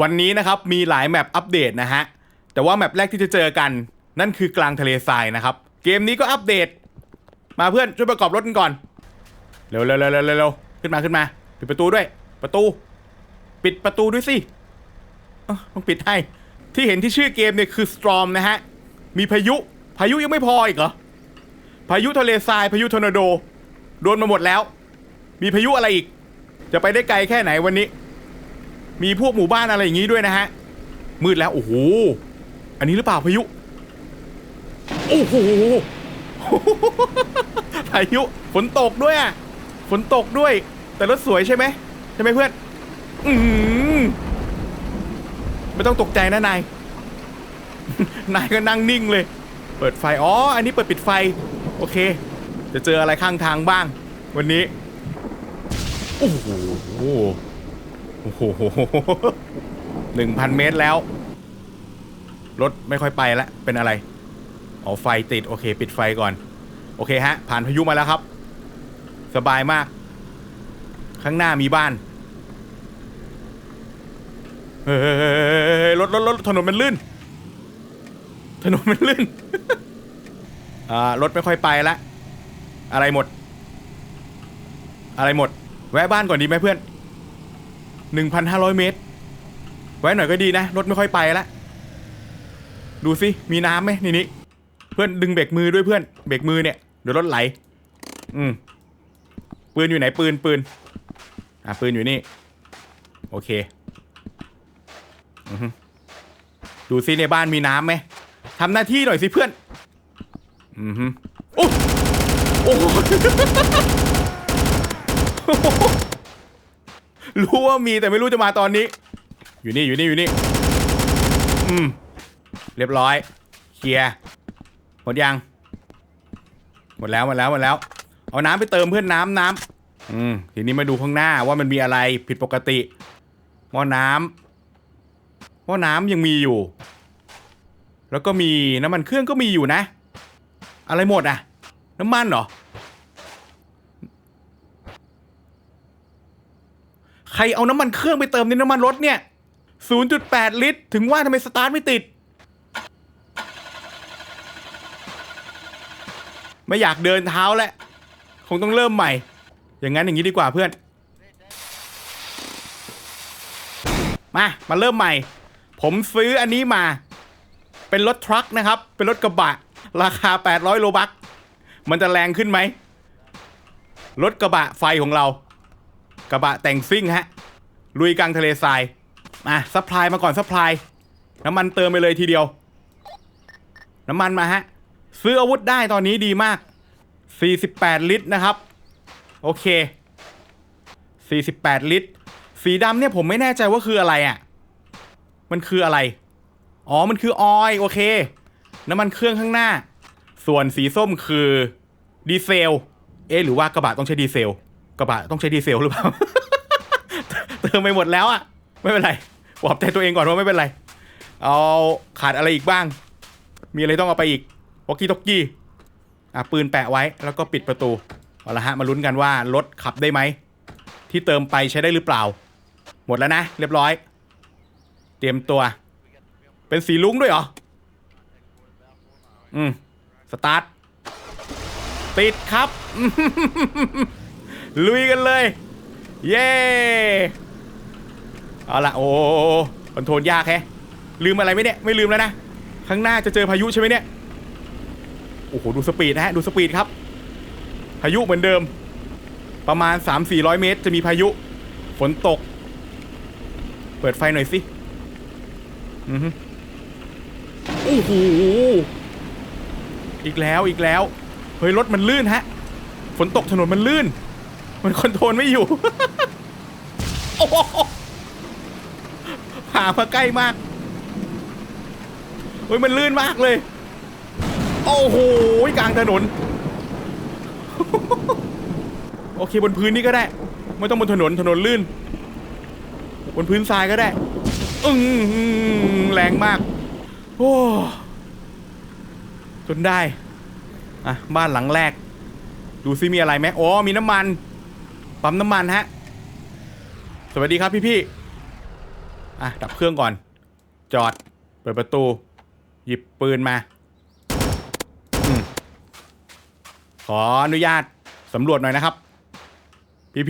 วันนี้นะครับมีหลายแมปอัปเดตนะฮะ แต่ว่าแมปแรกที่จะเจอกัน นั่นคือกลางทะเลทรายนะครับ เกมนี้ก็อัปเดต มาเพื่อนช่วยประกอบรถกันก่อน เร็วเร็วเร็วเร็วเร็วขึ้นมาขึ้นมา ปิดประตูด้วย ประตู ปิดประตูด้วยสิต้องปิดให้ ที่เห็นที่ชื่อเกมเนี่ยคือ Storm นะฮะ มีพายุ พายุยังไม่พออีกเหรอ พายุทะเลทราย พายุทอร์นาโด โดนมาหมดแล้ว มีพายุอะไรอีก จะไปได้ไกลแค่ไหนวันนี้ มีพวกหมู่บ้านอะไรอย่างงี้ด้วยนะฮะ มืดแล้วโอ้โห อันนี้หรือเปล่าพายุ โอ้โห พายุฝนตกด้วยอะ ฝนตกด้วย แต่รถสวยใช่ไหมใช่ไหมเพื่อน อืมไม่ต้องตกใจนะนาย นายก็นั่งนิ่งเลย เปิดไฟ อ๋อ อันนี้เปิดปิดไฟ โอเค จะเจออะไรข้างทางบ้าง วันนี้ โอ้โห โอ้โหหนึ่งพันเมตรแล้ว รถไม่ค่อยไปล้วเป็นอะไรอ๋อไฟติด โอเค ปิดไฟก่อน โอเคฮะ ผ่านพายุมาแล้วครับ สบายมาก ข้างหน้ามีบ้านเฮ้ยรถรถรถถนนมันลื่น ถนนมันลื่น อ่ารถไม่ค่อยไปละ อะไรหมด อะไรหมด แวะบ้านก่อนดีไหมเพื่อน หนึ่งพันห้าร้อยเมตรแวะหน่อยก็ดีนะ รถไม่ค่อยไปละ ดูสิ มีน้ำไหมนี่นี่เพื่อนดึงเบรกมือด้วยเพื่อน เบรกมือเนี่ย เดี๋ยวรถไหล อืม ปืนอยู่ไหนปืนปืน อะปืนอยู่นี่ โอเคอือฮึดูซิในบ้านมีน้ำไหมทำหน้าที่หน่อยสิเพื่อน อือฮึโอ้โอ้โห รู้ว่ามีแต่ไม่รู้จะมาตอนนี้ อยู่นี่อยู่นี่อยู่นี่ อืม เรียบร้อย เคลียร์ หมดยัง หมดแล้วหมดแล้วหมดแล้ว เอาน้ำไปเติมเพื่อนน้ำน้ำอืม ทีนี้มาดูข้างหน้าว่ามันมีอะไรผิดปกติ หม้อน้ำหม้อน้ำยังมีอยู่ แล้วก็มีน้ำมันเครื่องก็มีอยู่นะ อะไรหมดอะ น้ำมันเหรอ ใครเอาน้ำมันเครื่องไปเติมในน้ำมันรถเนี่ย 0.8 ลิตร ถึงว่าทำไมสตาร์ทไม่ติด ไม่อยากเดินเท้าแล้วคงต้องเริ่มใหม่ อย่างนั้นอย่างนี้ดีกว่าเพื่อน มา มาเริ่มใหม่ ผมซื้ออันนี้มา เป็นรถทรัคนะครับ เป็นรถกระบะ ราคา 800 โลบัก มันจะแรงขึ้นไหม รถกระบะไฟของเรา กระบะแต่งซิ่งฮะ ลุยกลางทะเลทรายมาซัพพลายมาก่อนซัพพลายน้ำมันเติมไปเลยทีเดียว น้ำมันมาฮะ ซื้ออาวุธได้ตอนนี้ดีมาก 48 ลิตรนะครับ โอเค 48 ลิตร สีดำเนี่ยผมไม่แน่ใจว่าคืออะไรอะ่ะ มันคืออะไร อ๋อ มันคือออยโอเค น้ำมันเครื่องข้างหน้า ส่วนสีส้มคือดีเซล เอ๊หรือว่ากระบะต้องใช้ดีเซล กระบะต้องใช้ดีเซลหรือเปล่า เติมไปหมดแล้วอะไม่เป็นไรปลอบใจตัวเองก่อนว่าไม่เป็นไร เอาขาดอะไรอีกบ้าง มีอะไรต้องเอาไปอีกวอกกี้ทอกกี้อะปืนแปะไว้แล้วก็ปิดประตูเอาละฮะมาลุ้นกันว่ารถขับได้ไหม ที่เติมไปใช้ได้หรือเปล่า หมดแล้วนะ เรียบร้อย เตรียมตัว เป็นสีลุ้งด้วยเหรอ อืม สตาร์ท ติดครับ ลุยกันเลย เย้เอาละโอ้คอนโทรลยากแฮะลืมอะไรไหมเนี่ยไม่ลืมแล้วนะข้างหน้าจะเจอพายุใช่ไหมเนี่ยโอ้โหดูสปีดนะฮะดูสปีดครับ พายุเหมือนเดิม ประมาณ 3-400 เมตร จะมีพายุ ฝนตก เปิดไฟหน่อยสิอือฮึโอ้โหอีกแล้วอีกแล้ว เฮ้ยรถมันลื่นฮะ ฝนตกถนนมันลื่น มันคอนโทรลไม่อยู่ โอ้โหผ่ามาใกล้มากเฮ้ยมันลื่นมากเลย โอ้โหกลางถนน โอเคบนพื้นนี่ก็ได้ ไม่ต้องบนถนนถนนลื่น บนพื้นทรายก็ได้ อึ้งแรงมาก โอ้จนได้ อะ บ้านหลังแรก ดูซิมีอะไรไหมอ๋อมีน้ำมัน ปั๊มน้ำมันฮะ สวัสดีครับพี่พี่อะดับเครื่องก่อน จอด เปิดประตู หยิบปืนมาอมขออนุญาตสำรวจหน่อยนะครับ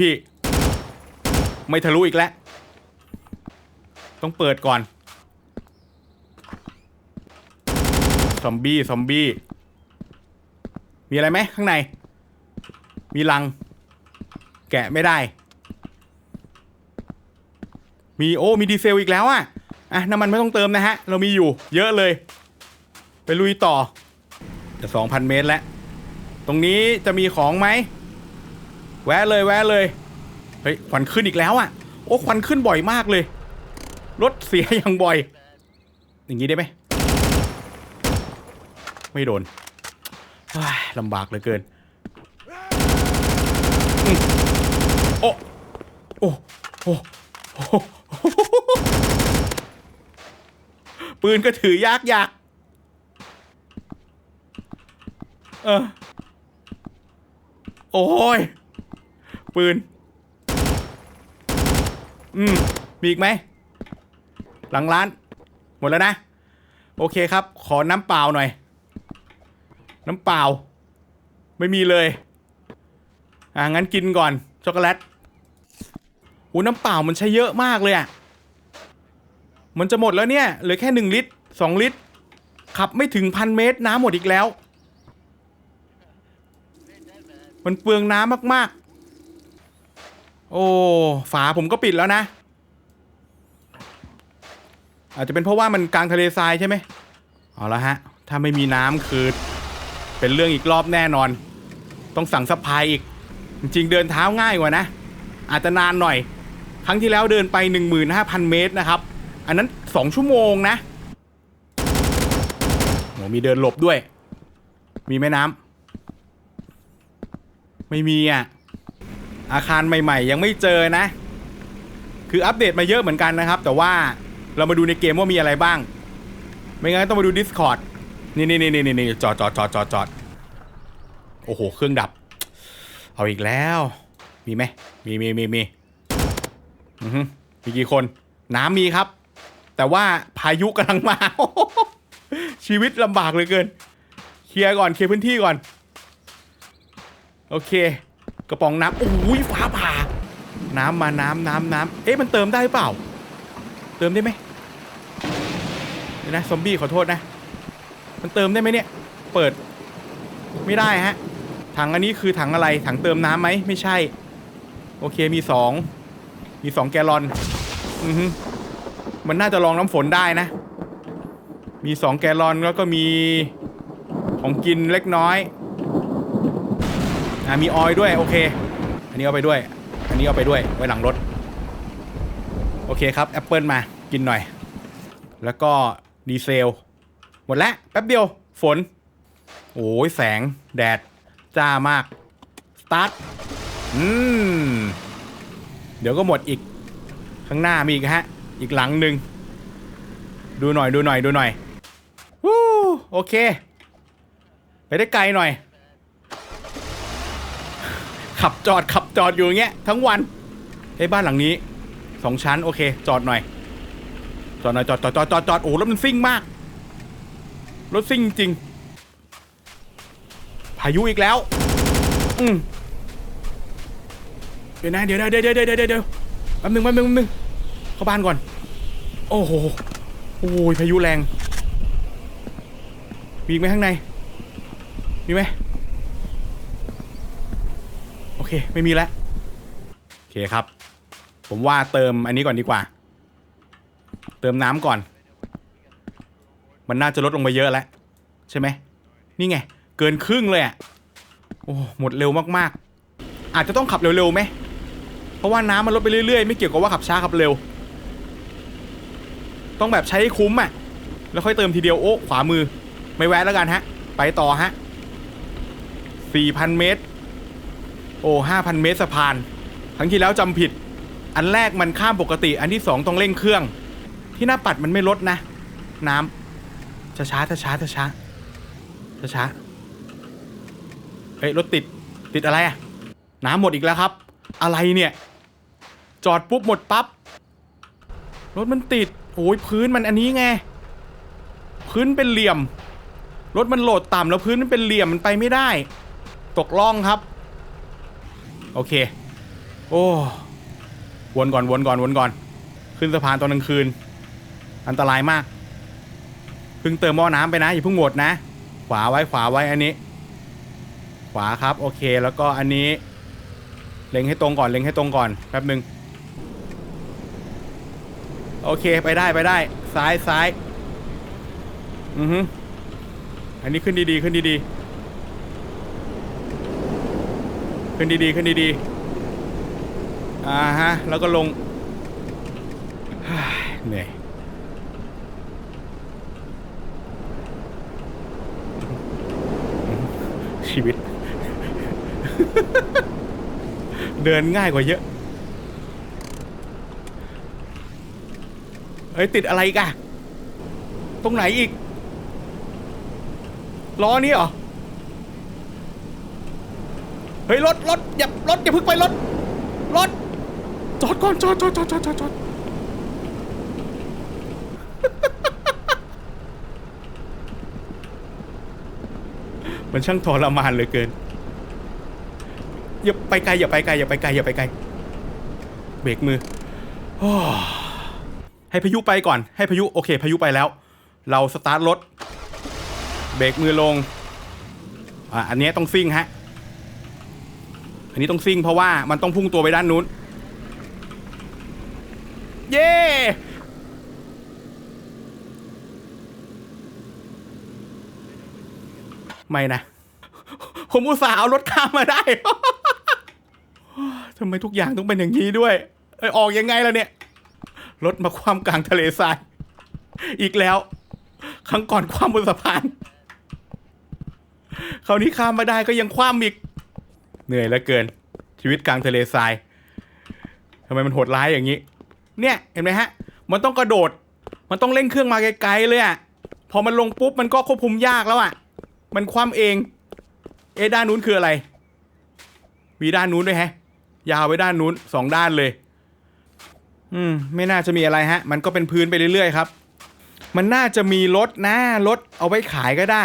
พี่ๆไม่ทะลุอีกแล้ว ต้องเปิดก่อน ซอมบี้ ซอมบี้ มีอะไรไหมข้างใน มีลัง แกะไม่ได้ มีโอ้มีดีเซลอีกแล้วอะอะน้ำมันไม่ต้องเติมนะฮะ เรามีอยู่ เยอะเลย ไปลุยต่อจะสองพันเมตรแล้ว ตรงนี้จะมีของไหม แวะเลยแวะเลย เฮ้ยควันขึ้นอีกแล้วอะโอ้ควันขึ้นบ่อยมากเลย รถเสียอย่างบ่อย อย่างนี้ได้ไหม ไม่โดนลำบากเหลือเกิน โอ้โอ้โอ้ปืนก็ถือยากยากเออโอ้ย ปืน อืม มีอีกไหม หลังร้าน หมดแล้วนะ โอเคครับ ขอน้ำเปล่าหน่อย น้ำเปล่า ไม่มีเลย อ่างั้นกินก่อน ช็อกโกแลต โอ้น้ำเปล่ามันใช้เยอะมากเลยอะมันจะหมดแล้วเนี่ย เหลือแค่หนึ่งลิตรสองลิตร ขับไม่ถึงพันเมตรน้ำหมดอีกแล้ว มันเปลืองน้ำมากๆ โอ้ ฝาผมก็ปิดแล้วนะ อาจจะเป็นเพราะว่ามันกลางทะเลทรายใช่ไหมเอาละฮะ ถ้าไม่มีน้ำคือเป็นเรื่องอีกรอบแน่นอน ต้องสั่งซัพพลายอีก จริงเดินเท้าง่ายกว่านะ อาจจะนานหน่อย ครั้งที่แล้วเดินไป 15,000 เมตรนะครับ อันนั้น 2 ชั่วโมงนะโหมีเดินหลบด้วย มีแม่น้ำไม่มีอะ อาคารใหม่ๆ ยังไม่เจอนะ คืออัปเดตมาเยอะเหมือนกันนะครับ แต่ว่าเรามาดูในเกมว่ามีอะไรบ้าง ไม่งั้นต้องมาดู Discord นี่นี่นี่นี่นี่จอดจอดจอดจอดจอดโอ้โห เครื่องดับ เอาอีกแล้ว มีไหมมีมีมีมี อือฮึมีกี่คน น้ำมีครับ แต่ว่าพายุกำลังมา ชีวิตลำบากเหลยเกิน เคลียร์ก่อน เคลียร์พื้นที่ก่อน โอเค กระป๋องน้ำโอ้ยฟ้าผ่า น้ำมาน้ำน้ำน้ำเอ๊ะมันเติมได้เปล่า เติมได้ไหมเดี๋ยวนะซอมบี้ขอโทษนะ มันเติมได้ไหมเนี่ย เปิด ไม่ได้ฮะ ถังอันนี้คือถังอะไร ถังเติมน้ำไหม ไม่ใช่ โอเคมีสอง มีสองแกลลอน อือฮึมันน่าจะรองน้ำฝนได้นะ มีสองแกลลอนแล้วก็มีของกินเล็กน้อย อ่ามีออยด้วย โอเค อันนี้เอาไปด้วย อันนี้เอาไปด้วย ไว้หลังรถ โอเคครับแอปเปิลมา กินหน่อย แล้วก็ดีเซล หมดแล้วแป๊บเดียว ฝน โอ้ยแสง แดด จ้ามาก สตาร์ท อืม เดี๋ยวก็หมดอีก ข้างหน้ามีอีกฮะ อีกหลังหนึ่ง ดูหน่อยดูหน่อยดูหน่อยวู้โอเค ไปได้ไกลหน่อย ขับจอดขับจอดอยู่อย่างเงี้ยทั้งวันไอ้บ้านหลังนี้สองชั้นโอเค จอดหน่อย จอดหน่อยจอดจอดจอดจอดจอดโอ้รถมันซิ่งมากรถซิ่งจริง พายุอีกแล้ว อืม เดี๋ยวนะเดี๋ยวนะเดี๋ยวเดี๋ยวเดี๋ยวเดี๋ยวเดี๋ยวแป๊บนึงแป๊บนึงแป๊บนึงเข้าบ้านก่อน โอ้โหโอ้ยพายุแรงมีอีกไหมข้างในมีไหมโอเค ไม่มีแล้วโอเคครับ ผมว่าเติมอันนี้ก่อนดีกว่า เติมน้ำก่อน มันน่าจะลดลงไปเยอะแล้ว ใช่ไหมนี่ไง เกินครึ่งเลยอะโอ้หมดเร็วมากๆ อาจจะต้องขับเร็วๆไหม เพราะว่าน้ำมันลดไปเรื่อยๆ ไม่เกี่ยวกับว่าขับช้าขับเร็ว ต้องแบบใช้คุ้มอะ แล้วค่อยเติมทีเดียวโอ้ขวามือ ไม่แวะแล้วกันฮะ ไปต่อฮะสี่พันเมตร โอ้ห้าพันเมตรสะพาน ครั้งที่แล้วจำผิด อันแรกมันข้ามปกติ อันที่สองต้องเร่งเครื่อง ที่หน้าปัดมันไม่ลดนะ น้ำช้าช้าช้าช้าช้าช้าช้าเฮ้ยรถติดติดอะไรอะน้ำหมดอีกแล้วครับ อะไรเนี่ย จอดปุ๊บหมดปั๊บรถมันติดโอ้ยพื้นมันอันนี้ไง พื้นเป็นเหลี่ยม รถมันโหลดต่ำแล้วพื้นมันเป็นเหลี่ยมมันไปไม่ได้ ตกล่องครับ โอเค โอ้วนก่อนวนก่อนวนก่อน ขึ้นสะพานตอนกลางคืน อันตรายมากเพิ่งเติมหม้อน้ำไปนะอย่าเพิ่งหมดนะ ขวาไว้ขวาไว้อันนี้ ขวาครับ โอเคแล้วก็อันนี้ เล็งให้ตรงก่อนเล็งให้ตรงก่อนแป๊บหนึ่ง โอเคไปได้ไปได้ ซ้ายซ้ายอือฮึอันนี้ขึ้นดีๆขึ้นดีๆขึ้นดีๆขึ้นดีๆอ่าฮะแล้วก็ลงเหนื่อยชีวิต เดินง่ายกว่าเยอะ เฮ้ยติดอะไรอีกอะตรงไหนอีก ล้อนี้เหรอ เฮ้ยรถรถอย่ารถอย่าเพึ่งไปรถรถจอดก่อนจอดจอดจอดจอดจอดจอดมันช่างทรมานเหลือเกิน อย่าไปไกลอย่าไปไกลอย่าไปไกลอย่าไปไกล เบรกมือ ให้พายุไปก่อน ให้พายุโอเคพายุไปแล้ว เราสตาร์ทรถเบรกมือลงอะอันนี้ต้องซิ่งฮะอันนี้ต้องซิ่งเพราะว่ามันต้องพุ่งตัวไปด้านนู้น เย้ไม่นะ ผมอุตส่าห์เอารถข้ามมาได้ทำไมทุกอย่างต้องเป็นอย่างนี้ด้วย เอ้ยออกยังไงล่ะเนี่ย รถมาคว่ำกลางทะเลทราย อีกแล้ว ครั้งก่อนคว่ำบนสะพาน คราวนี้ข้ามมาได้ก็ยังคว่ำอีก เหนื่อยเหลือเกิน ชีวิตกลางทะเลทรายทำไมมันโหดร้ายอย่างนี้ เนี่ยเห็นไหมฮะ มันต้องกระโดด มันต้องเร่งเครื่องมาไกลๆเลยอะพอมันลงปุ๊บมันก็ควบคุมยากแล้วอะมันคว่ำเอง เอด้านนู้นคืออะไร มีด้านนู้นด้วยแฮะ ยาวไปด้านนู้นสองด้านเลย อืมไม่น่าจะมีอะไรฮะ มันก็เป็นพื้นไปเรื่อยๆครับ มันน่าจะมีรถนะรถเอาไว้ขายก็ได้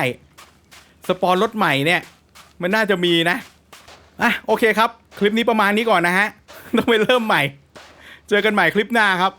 สปอนรถใหม่เนี่ย มันน่าจะมีนะอะโอเคครับ คลิปนี้ประมาณนี้ก่อนนะฮะ ต้องไปเริ่มใหม่ เจอกันใหม่คลิปหน้าครับ